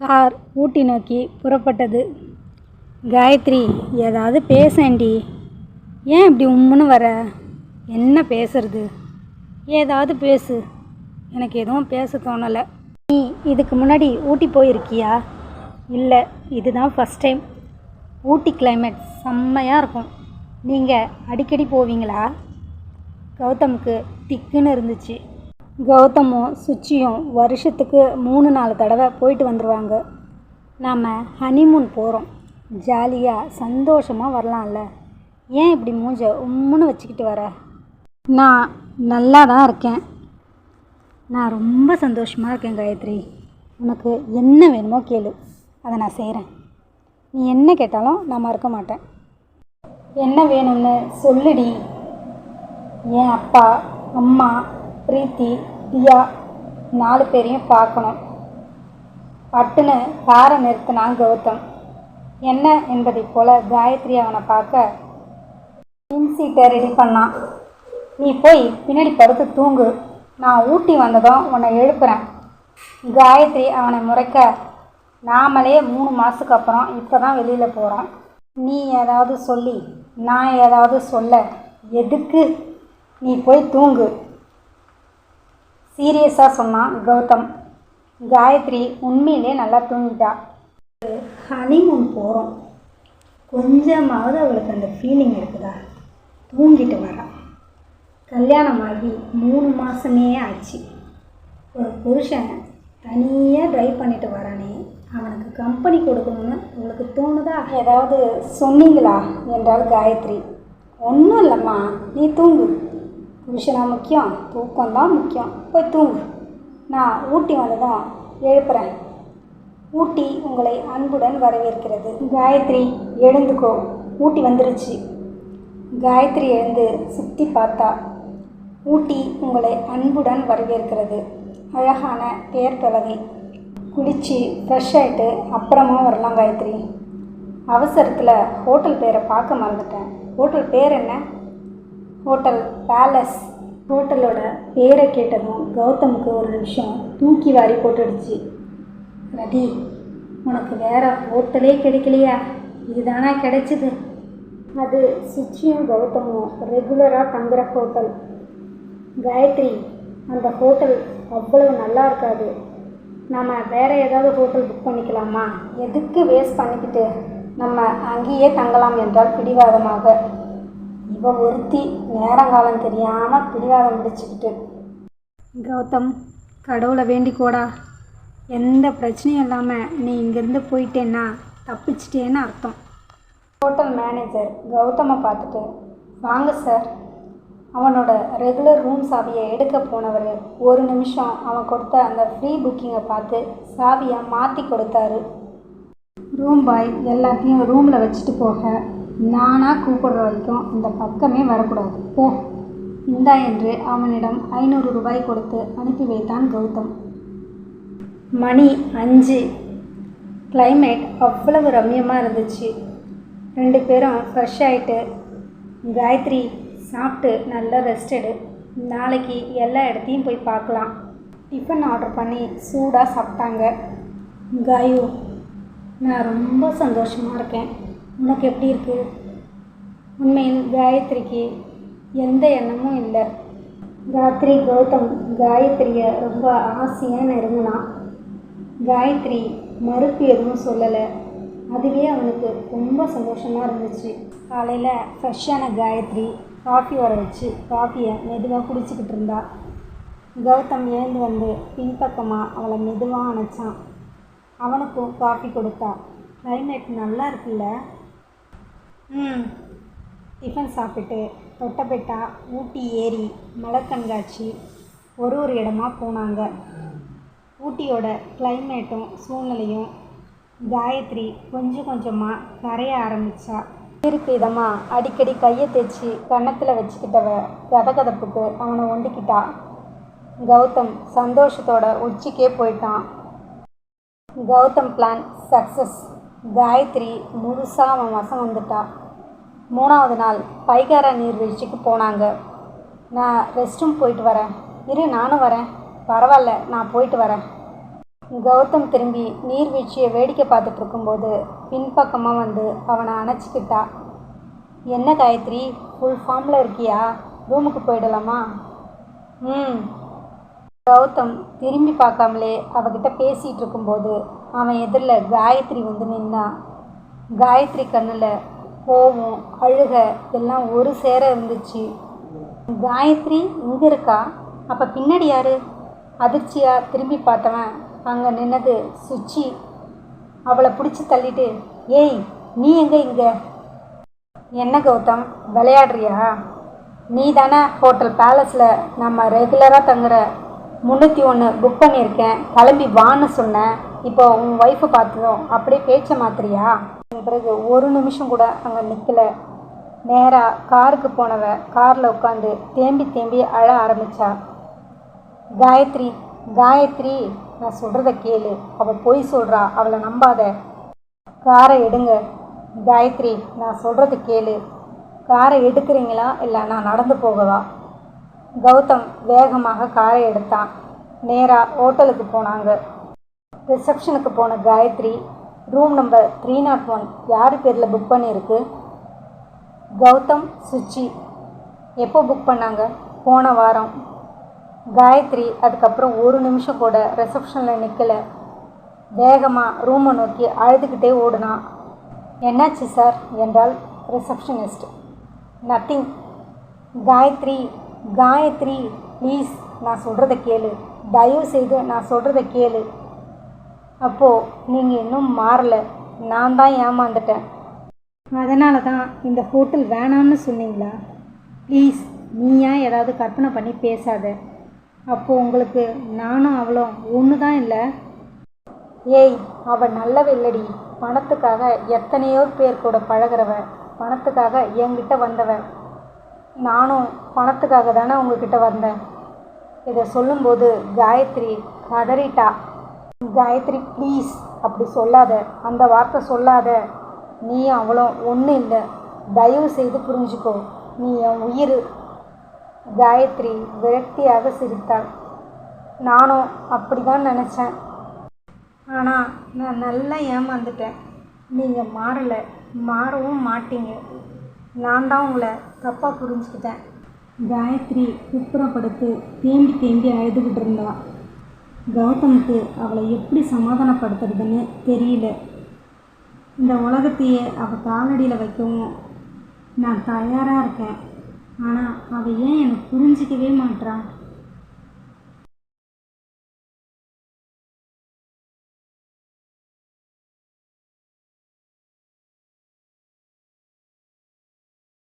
Car ஊட்டி நோக்கி புறப்பட்டது. காயத்ரி ஏதாவது பேசேண்டி ஏன் இப்படி உம்முன்னு வர? என்ன பேசுறது? ஏதாவது பேசு. எனக்கு எதுவும் பேச தோணலை. நீ இதுக்கு முன்னாடி ஊட்டி போயிருக்கியா? இல்லை இதுதான் ஃபஸ்ட் டைம் ஊட்டி கிளைமேட் செம்மையாக இருக்கும். நீங்கள் அடிக்கடி போவீங்களா? கௌதமுக்கு திக்குன்னு இருந்துச்சு. கௌதமும் சுச்சியும் வருஷத்துக்கு மூணு நாலு தடவை போயிட்டு வந்துடுவாங்க நாம் ஹனிமூன் போகிறோம் ஜாலியாக சந்தோஷமாக வரலாம்ல. ஏன் இப்படி மூஞ்ச உம்முன்னு வச்சுக்கிட்டு வர? நான் நல்லா தான் இருக்கேன். நான் ரொம்ப சந்தோஷமாக இருக்கேன் காயத்ரி. உனக்கு என்ன வேணுமோ கேளு. அதை நான் செய்கிறேன் நீ என்ன கேட்டாலும் நான் மறக்க மாட்டேன். என்ன வேணும்னு சொல்லுடி. என் அப்பா அம்மா பிரீத்தி தியா நாலு பேரையும் பார்க்கணும். பட்டுன்னு காரை நிறுத்தினான் கௌதம். என்ன என்பதைப் போல காயத்ரி அவனை பார்க்க இன்சீட்டை ரெடி பண்ணான். நீ போய் பின்னாடி படுத்து தூங்கு. நான் ஊட்டி வந்ததும் உன்னை எழுப்புறேன். காயத்ரி அவனை முறைக்க நாமளே மூணு மாதத்துக்கு அப்புறம் இப்போ தான் வெளியில் போகிறோம் நீ ஏதாவது சொல்லி நான் ஏதாவது சொல்ல எதுக்கு? நீ போய் தூங்கு. சீரியஸாக சொன்னான் கௌதம். காயத்ரி உண்மையிலே நல்லா தூங்கிட்டா. ஹனிமூன் போகிறோம் கொஞ்சமாவது அவளுக்கு அந்த ஃபீலிங் இருக்குதா? தூங்கிட்டு வரா. கல்யாணமாகி மூணு மாதமே ஆச்சு. ஒரு புருஷன் தனியாக ட்ரைவ் பண்ணிட்டு வரானே அவனுக்கு கம்பெனி கொடுக்கணும்னு உங்களுக்கு தோணுதா? ஏதாவது சொன்னீங்களா? என்றாள் காயத்ரி. ஒன்றும் இல்லைம்மா நீ தூங்கு. புருஷனா முக்கியம் தூக்கம்தான் முக்கியம். போய் தூங்கு. நான் ஊட்டி வந்ததும் எழுப்புறேன். ஊட்டி உங்களை அன்புடன் வரவேற்கிறது. காயத்ரி எழுந்துக்கோ. ஊட்டி வந்துருச்சு. காயத்ரி எழுந்து சுற்றி பார்த்தா ஊட்டி உங்களை அன்புடன் வரவேற்கிறது. அழகான பேர் பலகை குளிச்சு ஃப்ரெஷ் ஆகிட்டு அப்புறமா வரலாம் காயத்ரி. அவசரத்தில் ஹோட்டல் பேரை பார்க்க மறந்துட்டேன். ஹோட்டல் பேர் என்ன? ஹோட்டல் பேலஸ் ஹோட்டலோட பேரை கேட்டதும் கௌதமுக்கு ஒரு நிமிஷம் தூக்கி வாரி போட்டுடுச்சு. ரதி உனக்கு வேற ஹோட்டலே கிடைக்கலையா? இதுதானா கிடைச்சிது? அது சுச்சியும் கௌதமும் ரெகுலராக தங்குற ஹோட்டல். காயத்ரி அந்த ஹோட்டல் அவ்வளவு நல்லா இருக்காது. நம்ம வேற ஏதாவது ஹோட்டல் புக் பண்ணிக்கலாமா? எதுக்கு வேஸ்ட் பண்ணிக்கிட்டு? நம்ம அங்கேயே தங்கலாம் என்றால் பிடிவாதமாக. இவ ஒருத்தி நேரங்காலம் தெரியாமல் பிடிவாதம் பிடிச்சிக்கிட்டு. கௌதம் கடவுளை வேண்டிக்கோடா. எந்த பிரச்சனையும் இல்லாமல் நீ இங்கேருந்து போயிட்டேன்னா தப்பிச்சிட்டேன்னு அர்த்தம். ஹோட்டல் மேனேஜர் கௌதமை பார்த்துட்டு வாங்க சார். அவனோட ரெகுலர் ரூம் சாவியை எடுக்க போனவர் ஒரு நிமிஷம் அவன் கொடுத்த அந்த ஃப்ரீ புக்கிங்கை பார்த்து சாவியை மாற்றி கொடுத்தாரு. ரூம் பாய் எல்லாத்தையும் ரூமில் வச்சுட்டு போக நானாக கூப்பிடுற வரைக்கும் இந்த பக்கமே வரக்கூடாது. போ. இந்தா என்று அவனிடம் ஐநூறு ரூபாய் கொடுத்து அனுப்பி வைத்தான் கௌதம். மணி அஞ்சு. கிளைமேட் அவ்வளவு ரம்யமாக இருந்துச்சு. ரெண்டு பேரும் ஃப்ரெஷ் ஆகிட்டு காயத்ரி சாப்பிட்டு நல்லா ரெஸ்ட் எடு. நாளைக்கு எல்லா இடத்தையும் போய் பார்க்கலாம். டிஃபன் ஆர்டர் பண்ணி சூடாக சாப்பிட்டாங்க. காயு நான் ரொம்ப சந்தோஷமாக இருக்கேன். உனக்கு எப்படி இருக்கு? உண்மையில் காயத்ரிக்கு எந்த எண்ணமும் இல்லை. காயத்ரி கௌதம் காயத்ரியை ரொம்ப ஆசையாக நெருங்கினான் காயத்ரி மறுப்பு எதுவும் சொல்லலை. அதுவே அவனுக்கு ரொம்ப சந்தோஷமாக இருந்துச்சு. காலையில் ஃப்ரெஷ்ஷான காயத்ரி காஃபி வர வச்சு காஃபியை மெதுவாக குடிச்சிக்கிட்டு இருந்தா. கௌதம் எழுந்து வந்து பின்பக்கமாக அவளை மெதுவாக அணைச்சான். அவனுக்கும் காஃபி கொடுத்தா. கிளைமேட் நல்லா இருக்குல்ல? டிஃபன் சாப்பிட்டு தொட்டபெட்டா ஊட்டி ஏரி மலர் கண்காட்சி ஒரு ஒரு இடமா போனாங்க. ஊட்டியோட கிளைமேட்டும் சூழ்நிலையும் காயத்ரி கொஞ்சம் கொஞ்சமாக கரைய ஆரம்பித்தா திருப்பி இதமாக அடிக்கடி கையை தேய்ச்சி கன்னத்தில் வச்சுக்கிட்டவ கதகதப்புக்கு அவனை ஒண்டிக்கிட்டா. கௌதம் சந்தோஷத்தோட உச்சிக்கே போயிட்டான். கௌதம் பிளான் சக்ஸஸ் காயத்ரி முழுசாக அவன் வசம் வந்துட்டா. மூணாவது நாள் பைகாரா நீர்வீழ்ச்சிக்கு போனாங்க. நான் ரெஸ்ட் ரூம் போயிட்டு வரேன். இரு நானும் வரேன். பரவாயில்ல நான் போயிட்டு வரேன். கௌதம் திரும்பி நீர்வீழ்ச்சியை வேடிக்கை பார்த்துட்டு இருக்கும்போது பின்பக்கமாக வந்து அவனை அணைச்சிக்கிட்டா. என்ன காயத்ரி ஃபுல் ஃபார்மில் இருக்கியா? ரூமுக்கு போயிடலாமா? ம். கௌதம் திரும்பி பார்க்காமலே அவகிட்ட பேசிகிட்டு இருக்கும்போது அவன் எதிரில் காயத்ரி வந்து நின்னான் காயத்ரி கண்ணில் கோவம் அழுக எல்லாம் ஒரு சேர இருந்துச்சு. காயத்ரி இங்கே இருக்கா? அப்போ பின்னாடி யாரு? அதிர்ச்சியாக திரும்பி பார்த்தவன் அங்கே நின்னது சுச்சி. அவளை பிடிச்சி தள்ளிட்டு ஏய் நீ எங்கே இங்கே? என்ன கௌதம் விளையாடுறியா? நீ தானே ஹோட்டல் பேலஸில் நம்ம ரெகுலராக தங்குற முந்நூற்றி ஒன்று புக் பண்ணியிருக்கேன். கிளம்பி வான்னு சொன்னேன் இப்போ உன் ஒய்ஃபை பார்த்ததும் அப்படியே பேச்ச மாத்திரியா பிறகு ஒரு நிமிஷம் கூட அங்கே நிற்கல நேராக காருக்கு போனவ காரில் உட்காந்து தேம்பி தேம்பி அழ ஆரம்பித்தா காயத்ரி காயத்ரி நான் சொல்கிறத கேளு. அவள் பொய் சொல்கிறா அவளை நம்பாத. காரை எடுங்க. காயத்ரி நான் சொல்கிறது கேளு. காரை எடுக்கிறீங்களா? இல்லை நான் நடந்து போகவா? கௌதம் வேகமாக காரை எடுத்தான். நேராக ஹோட்டலுக்கு போனாங்க. ரிசப்ஷனுக்கு போன Gayathri room number three nought one யார் பேரில் புக் பண்ணியிருக்கு? கௌதம் சுச்சி எப்போ புக் பண்ணாங்க? போன வாரம். காயத்ரி அதுக்கப்புறம் ஒரு நிமிஷம் கூட ரிசப்ஷனில் நிற்கலை வேகமாக ரூமை நோக்கி அழுதுகிட்டே ஓடுனான் என்னாச்சு சார் என்றால் receptionist nothing Gayathri Gayathri please நான் சொல்கிறத கேளு. தயவு செய்து நான் சொல்கிறத கேளு. அப்போது நீங்கள் இன்னும் மாறலை. நான் தான் ஏமாந்துட்டேன். அதனால தான் இந்த ஹோட்டல் வேணான்னு சொன்னீங்களா? ப்ளீஸ் நீயா ஏதாவது கற்பனை பண்ணி பேசாத. அப்போது உங்களுக்கு நானும் அவளும் ஒன்று தான் இல்லை? ஏய் அவள் நல்லவில்லடி பணத்துக்காக எத்தனையோ பேர் கூட பழகுறவ பணத்துக்காக என்கிட்ட வந்தவ. நானும் பணத்துக்காக தானே உங்ககிட்ட வந்தேன். இதை சொல்லும்போது காயத்ரி கதறிட்டா. காயத்ரி ப்ளீஸ் அப்படி சொல்லாத. அந்த வார்த்தை சொல்லாத. நீ அவ்வளோ ஒன்றும் இல்லை. தயவு செய்து புரிஞ்சுக்கோ. நீ என் உயிர். காயத்ரி விரக்தியாக சிரித்தாள். நானும் அப்படி தான் நினச்சேன். ஆனால் நான் நல்லா ஏமாந்துட்டேன். நீங்கள் மாறலை. மாறவும் மாட்டீங்க. நான் தான் உங்களை தப்பாக புரிஞ்சுக்கிட்டேன். காயத்ரி குப்புறப்படுத்து தேம்பி தேம்பி அழுதுகிட்டு இருந்தான் கௌதமுக்கு அவளை எப்படி சமாதானப்படுத்துறதுன்னு தெரியல. இந்த உலகத்தையே அவள் காலடியில் வைக்கவும் நான் தயாராக இருக்கேன். ஆனால் அவள் ஏன் என்னை புரிஞ்சிக்கவே மாட்றா?